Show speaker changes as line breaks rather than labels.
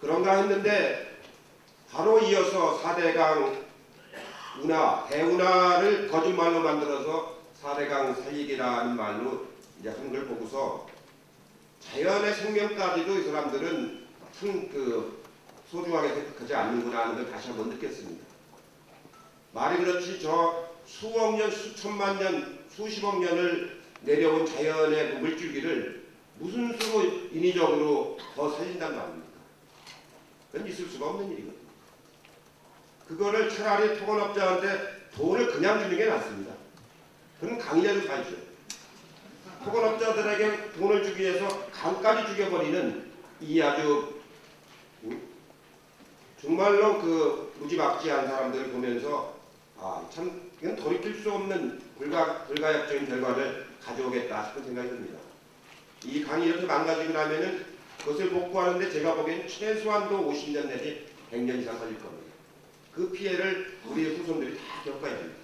그런가 했는데 바로 이어서 4대강 운하, 대운하를 거짓말로 만들어서 4대강 살리기라는 말로 이제 한걸 보고서 자연의 생명까지도 이 사람들은 참그 소중하게 생각하지 않는구나 하는 걸 다시 한번 느꼈습니다. 말이 그렇지 저 수억 년, 수천만 년, 수십억 년을 내려온 자연의 물줄기를 무슨 수로 인위적으로 더 살린단 말입니까? 그건 있을 수가 없는 일이거든요. 그거를 차라리 토건업자한테 돈을 그냥 주는 게 낫습니다. 그럼 강이라도 살죠. 토건업자들에게 돈을 주기 위해서 강까지 죽여버리는 이 아주 음, 정말로 그 무지막지한 사람들을 보면서 아 참 이건 돌이킬 수 없는 불가 불가역적인 결과를 가져오겠다 싶은 생각이 듭니다. 이 강이 이렇게 망가지고 나면은 그것을 복구하는데 제가 보기엔 최소한도 50년 내지 100년 이상 걸릴 겁니다. 그 피해를 우리 후손들이 다 겪어야 합니다.